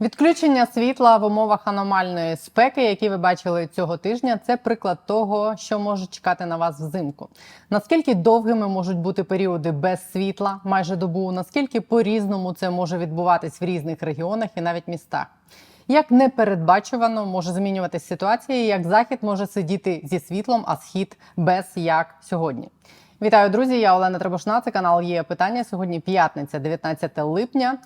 Відключення світла в умовах аномальної спеки, які ви бачили цього тижня, це приклад того, що може чекати на вас взимку. Наскільки довгими можуть бути періоди без світла, майже добу, наскільки по-різному це може відбуватись в різних регіонах і навіть містах. Як непередбачувано може змінюватися ситуація, як захід може сидіти зі світлом, а схід без як сьогодні. Вітаю, друзі! Я Олена Требушна. Це канал є питання. Сьогодні п'ятниця, 19 липня.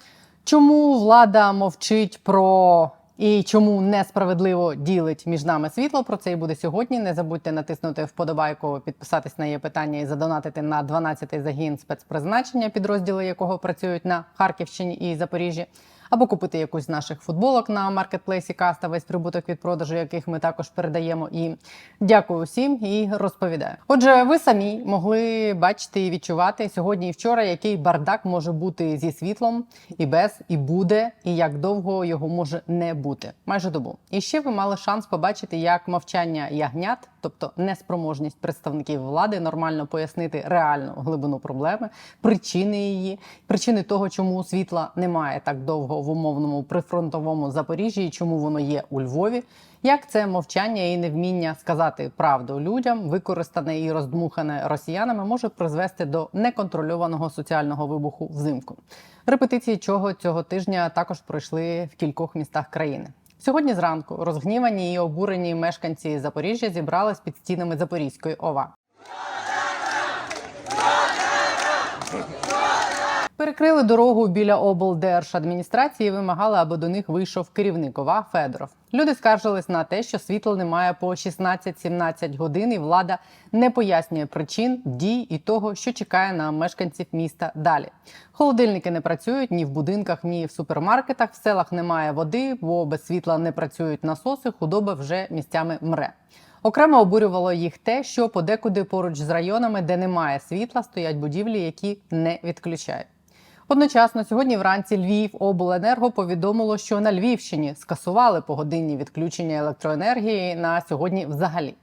Чому влада мовчить про і чому несправедливо ділить між нами світло? Про це і буде сьогодні. Не забудьте натиснути вподобайку, підписатись на її питання і задонатити на 12-й загін спецпризначення, підрозділи якого працюють на Харківщині і Запоріжжі. Або купити якусь з наших футболок на маркетплейсі Каста, весь прибуток від продажу, яких ми також передаємо. І дякую усім і розповідаю. Отже, ви самі могли бачити і відчувати сьогодні і вчора, який бардак може бути зі світлом і без, і буде, і як довго його може не бути. Майже добу. І ще ви мали шанс побачити, як мовчання ягнят, тобто неспроможність представників влади, нормально пояснити реальну глибину проблеми, причини її, причини того, чому світла немає так довго в умовному прифронтовому Запоріжжі, і чому воно є у Львові. Як це мовчання і невміння сказати правду людям, використане і роздмухане росіянами, може призвести до неконтрольованого соціального вибуху взимку? Репетиції чого цього тижня також пройшли в кількох містах країни. Сьогодні зранку розгнівані і обурені мешканці Запоріжжя зібрались під стінами Запорізької ОВА. Перекрили дорогу біля облдержадміністрації вимагали, аби до них вийшов керівник ОВА Федоров. Люди скаржились на те, що світла немає по 16-17 годин, і влада не пояснює причин дій і того, що чекає на мешканців міста далі. Холодильники не працюють ні в будинках, ні в супермаркетах. В селах немає води, бо без світла не працюють насоси. Худоба вже місцями мре. Окремо обурювало їх те, що подекуди поруч з районами, де немає світла, стоять будівлі, які не відключають. Одночасно, сьогодні вранці Львів обленерго повідомило, що на Львівщині скасували погодинні відключення електроенергії на сьогодні взагалі.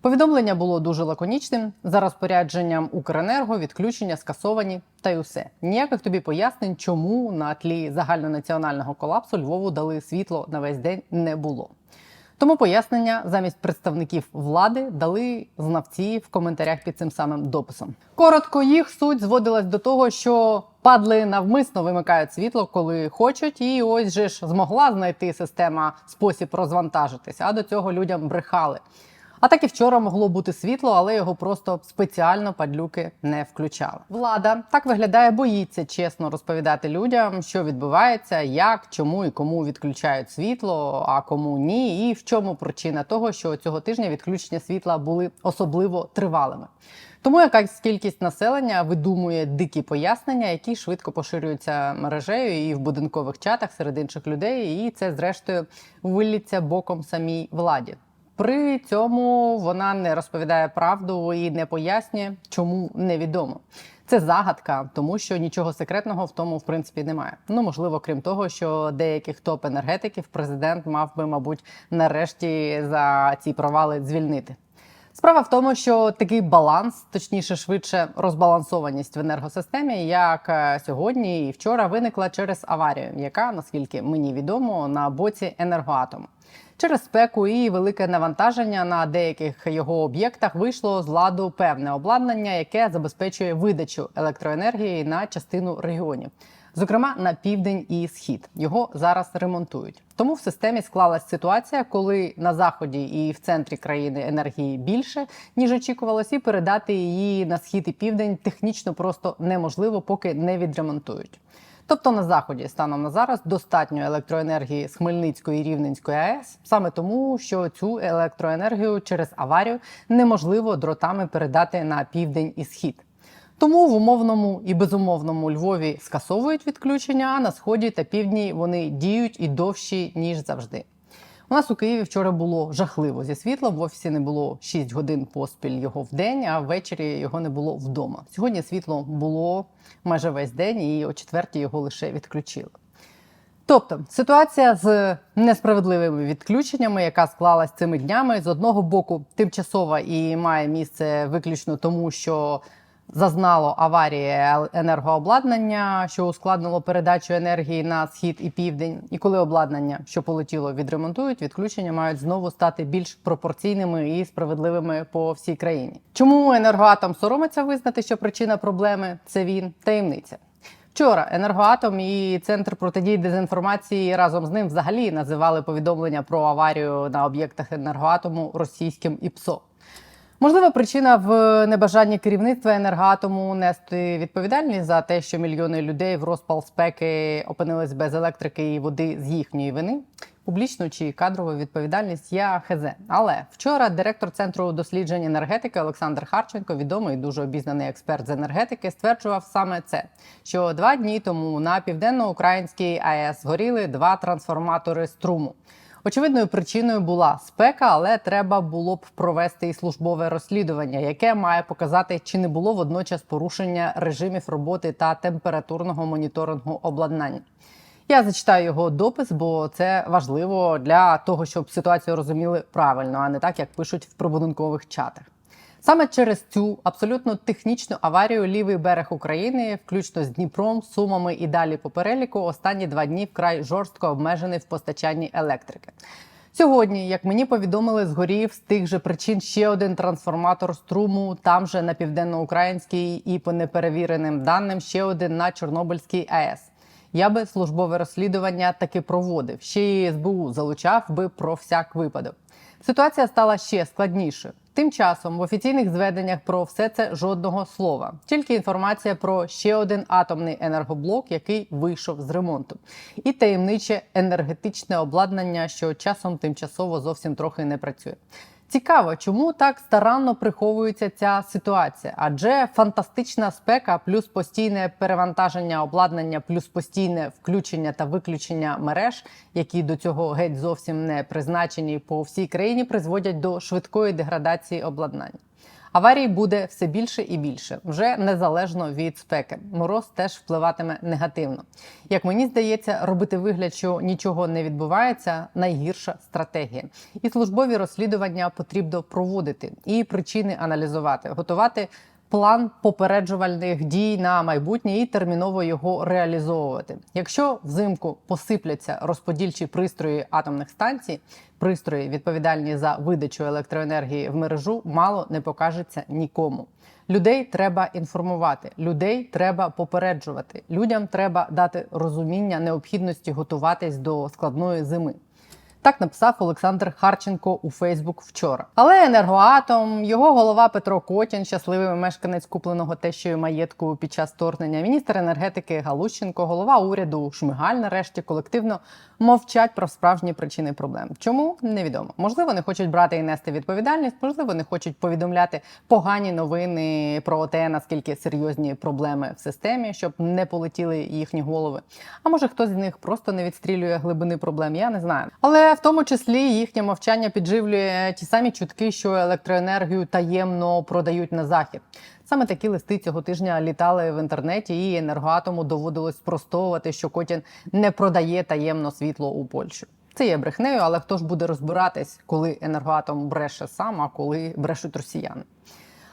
Повідомлення було дуже лаконічним. За розпорядженням Укренерго відключення скасовані та й усе. Ніяких тобі пояснень, чому на тлі загальнонаціонального колапсу Львову дали світло на весь день не було. Тому пояснення замість представників влади дали знавці в коментарях під цим самим дописом. Коротко їх суть зводилась до того, що падли навмисно вимикають світло, коли хочуть, і ось же ж змогла знайти система спосіб розвантажитися. А до цього людям брехали. А так і вчора могло бути світло, але його просто спеціально падлюки не включали. Влада так виглядає, боїться чесно розповідати людям, що відбувається, як, чому і кому відключають світло, а кому ні, і в чому причина того, що цього тижня відключення світла були особливо тривалими. Тому якась кількість населення видумує дикі пояснення, які швидко поширюються мережею і в будинкових чатах серед інших людей. І це, зрештою, виліться боком самій владі. При цьому вона не розповідає правду і не пояснює, чому невідомо. Це загадка, тому що нічого секретного в тому в принципі немає. Ну можливо, крім того, що деяких топ енергетиків президент мав би, мабуть, нарешті за ці провали звільнити. Справа в тому, що такий баланс, точніше, швидше розбалансованість в енергосистемі, як е, сьогодні і вчора, виникла через аварію, яка, наскільки мені відомо, на боці енергоатому. Через спеку і велике навантаження на деяких його об'єктах вийшло з ладу певне обладнання, яке забезпечує видачу електроенергії на частину регіонів. Зокрема, на південь і схід його зараз ремонтують. Тому в системі склалась ситуація, коли на заході і в центрі країни енергії більше ніж очікувалось, і передати її на схід і південь технічно просто неможливо, поки не відремонтують. Тобто на заході станом на зараз достатньо електроенергії з Хмельницької і Рівненської АЕС, саме тому, що цю електроенергію через аварію неможливо дротами передати на південь і схід. Тому в умовному і безумовному Львові скасовують відключення, а на сході та півдні вони діють і довші ніж завжди. У нас у Києві вчора було жахливо зі світлом. В офісі не було 6 годин поспіль його в день, а ввечері його не було вдома. Сьогодні світло було майже весь день, і о четвертій його лише відключили. Тобто ситуація з несправедливими відключеннями, яка склалась цими днями, з одного боку тимчасова і має місце виключно тому, що зазнало аварії енергообладнання, що ускладнило передачу енергії на схід і південь. І коли обладнання, що полетіло, відремонтують, відключення мають знову стати більш пропорційними і справедливими по всій країні. Чому енергоатом соромиться визнати, що причина проблеми це він таємниця. Вчора енергоатом і центр протидії дезінформації разом з ним взагалі називали повідомлення про аварію на об'єктах енергоатому російським ІПСО. Можлива причина в небажанні керівництва енергоатому нести відповідальність за те, що мільйони людей в розпал спеки опинились без електрики і води з їхньої вини. Публічну чи кадрову відповідальність я хз. Але вчора директор центру досліджень енергетики Олександр Харченко, відомий дуже обізнаний експерт з енергетики, стверджував саме це: що два дні тому на південно-українській АЕС згоріли два трансформатори струму. Очевидною причиною була спека, але треба було б провести і службове розслідування, яке має показати, чи не було водночас порушення режимів роботи та температурного моніторингу обладнання. Я зачитаю його допис, бо це важливо для того, щоб ситуацію розуміли правильно, а не так, як пишуть в прибудинкових чатах. Саме через цю абсолютно технічну аварію лівий берег України, включно з Дніпром, Сумами і далі по переліку, останні два дні вкрай жорстко обмежений в постачанні електрики. Сьогодні, як мені повідомили, згорів з тих же причин ще один трансформатор струму, там же на південноукраїнській і по неперевіреним даним ще один на Чорнобильській АЕС. Я би службове розслідування таки проводив. Ще й СБУ залучав би про всяк випадок. Ситуація стала ще складнішою. Тим часом в офіційних зведеннях про все це жодного слова, тільки інформація про ще один атомний енергоблок, який вийшов з ремонту, і таємниче енергетичне обладнання, що часом тимчасово зовсім трохи не працює. Цікаво, чому так старанно приховується ця ситуація? Адже фантастична спека, плюс постійне перевантаження обладнання, плюс постійне включення та виключення мереж, які до цього геть зовсім не призначені по всій країні, призводять до швидкої деградації обладнання. Аварій буде все більше і більше, вже незалежно від спеки. Мороз теж впливатиме негативно. Як мені здається, робити вигляд, що нічого не відбувається, найгірша стратегія. І службові розслідування потрібно проводити і причини аналізувати, готувати. План попереджувальних дій на майбутнє і терміново його реалізовувати. Якщо взимку посипляться розподільчі пристрої атомних станцій, пристрої відповідальні за видачу електроенергії в мережу, мало не покажеться нікому. Людей треба інформувати, людей треба попереджувати. Людям треба дати розуміння необхідності готуватись до складної зими. Так написав Олександр Харченко у Фейсбук вчора. Але енергоатом, його голова Петро Котін, щасливий мешканець купленого тещою маєтку під час вторгнення, міністр енергетики Галущенко, голова уряду Шмигаль, нарешті колективно мовчать про справжні причини проблем. Чому невідомо? Можливо, не хочуть брати і нести відповідальність, можливо, не хочуть повідомляти погані новини про те, наскільки серйозні проблеми в системі, щоб не полетіли їхні голови. А може хтось з них просто не відстрілює глибини проблем, я не знаю. Але в тому числі їхнє мовчання підживлює ті самі чутки, що електроенергію таємно продають на захід. Саме такі листи цього тижня літали в інтернеті, і енергоатому доводилось спростовувати, що Котін не продає таємно світло у Польщу. Це є брехнею, але хто ж буде розбиратись, коли енергоатом бреше сам, а коли брешуть росіяни?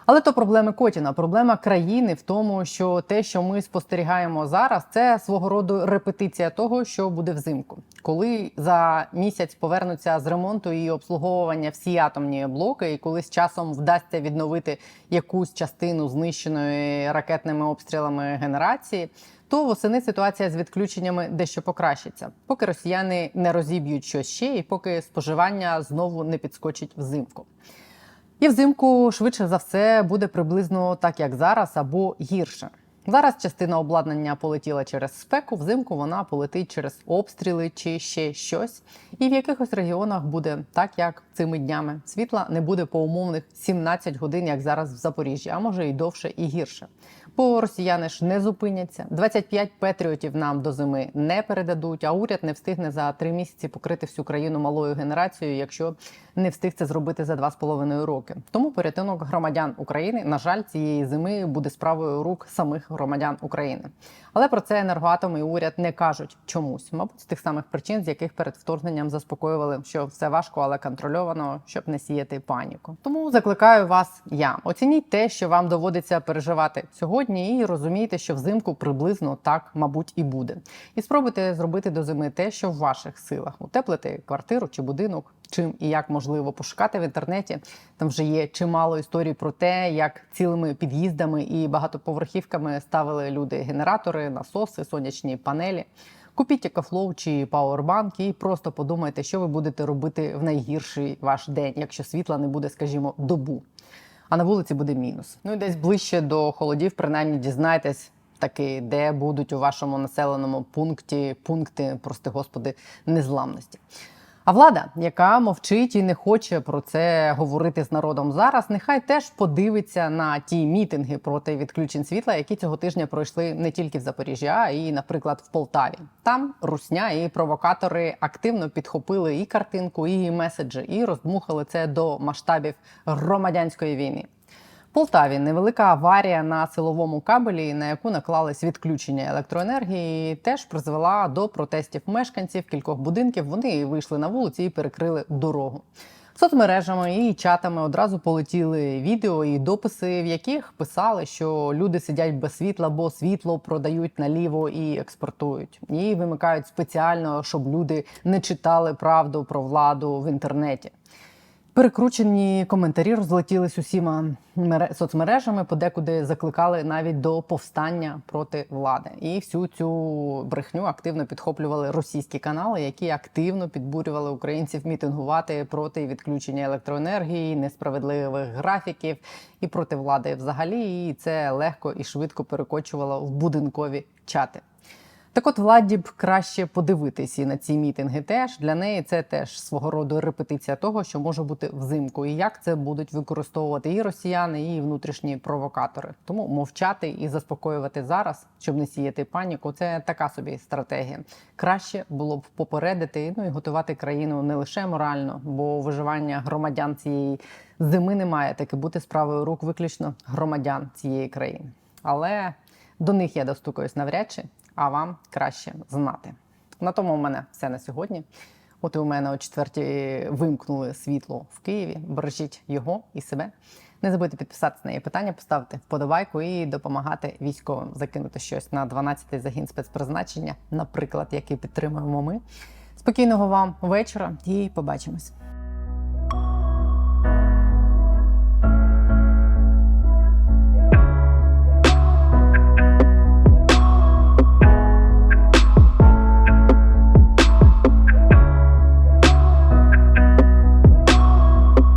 Але то проблеми Котіна. Проблема країни в тому, що те, що ми спостерігаємо зараз, це свого роду репетиція того, що буде взимку, коли за місяць повернуться з ремонту і обслуговування всі атомні блоки, і коли з часом вдасться відновити якусь частину знищеної ракетними обстрілами генерації. То восени ситуація з відключеннями дещо покращиться, поки росіяни не розіб'ють щось ще, і поки споживання знову не підскочить взимку. І взимку швидше за все буде приблизно так, як зараз, або гірше. Зараз частина обладнання полетіла через спеку, взимку вона полетить через обстріли чи ще щось. І в якихось регіонах буде так, як цими днями. Світла не буде по умовних 17 годин, як зараз в Запоріжжі, а може і довше, і гірше. Бо росіяни ж не зупиняться. 25 патріотів нам до зими не передадуть, а уряд не встигне за три місяці покрити всю країну малою генерацією, якщо не встиг це зробити за два з половиною роки. Тому порятунок громадян України, на жаль, цієї зими буде справою рук самих громадян України. Але про це енергоатом і уряд не кажуть чомусь, мабуть, з тих самих причин, з яких перед вторгненням заспокоювали, що все важко, але контрольовано, щоб не сіяти паніку. Тому закликаю вас я оцініть те, що вам доводиться переживати сьогодні, і розумійте, що взимку приблизно так, мабуть, і буде. І спробуйте зробити до зими те, що в ваших силах: утеплити квартиру чи будинок. Чим і як можливо пошукати в інтернеті. Там вже є чимало історій про те, як цілими під'їздами і багатоповерхівками ставили люди генератори, насоси, сонячні панелі. Купіть екофлоу чи пауербанк і просто подумайте, що ви будете робити в найгірший ваш день, якщо світла не буде, скажімо, добу. А на вулиці буде мінус. Ну і десь ближче до холодів, принаймні дізнайтесь таки, де будуть у вашому населеному пункті пункти, прости господи, незламності. А влада, яка мовчить і не хоче про це говорити з народом зараз, нехай теж подивиться на ті мітинги проти відключень світла, які цього тижня пройшли не тільки в Запоріжжі, а і, наприклад, в Полтаві. Там русня і провокатори активно підхопили і картинку, і меседжі, і роздмухали це до масштабів громадянської війни. Полтаві невелика аварія на силовому кабелі, на яку наклались відключення електроенергії, теж призвела до протестів мешканців кількох будинків. Вони вийшли на вулиці і перекрили дорогу. Соцмережами і чатами одразу полетіли відео і дописи, в яких писали, що люди сидять без світла, бо світло продають наліво і експортують. І вимикають спеціально, щоб люди не читали правду про владу в інтернеті. Перекручені коментарі розлетілись усіма мере- соцмережами, подекуди закликали навіть до повстання проти влади. І всю цю брехню активно підхоплювали російські канали, які активно підбурювали українців мітингувати проти відключення електроенергії, несправедливих графіків і проти влади взагалі. І це легко і швидко перекочувало в будинкові чати. Так от владі б краще подивитись і на ці мітинги теж. Для неї це теж свого роду репетиція того, що може бути взимку, і як це будуть використовувати і росіяни, і внутрішні провокатори. Тому мовчати і заспокоювати зараз, щоб не сіяти паніку, це така собі стратегія. Краще було б попередити ну і готувати країну не лише морально, бо виживання громадян цієї зими не має таки бути справою рук виключно громадян цієї країни. Але до них я достукаюсь навряд чи, а вам краще знати. На тому у мене все на сьогодні. От і у мене о четвертій вимкнули світло в Києві. Бережіть його і себе. Не забудьте підписатися на її питання, поставити вподобайку і допомагати військовим закинути щось на 12-й загін спецпризначення, наприклад, який підтримуємо ми. Спокійного вам вечора і побачимось.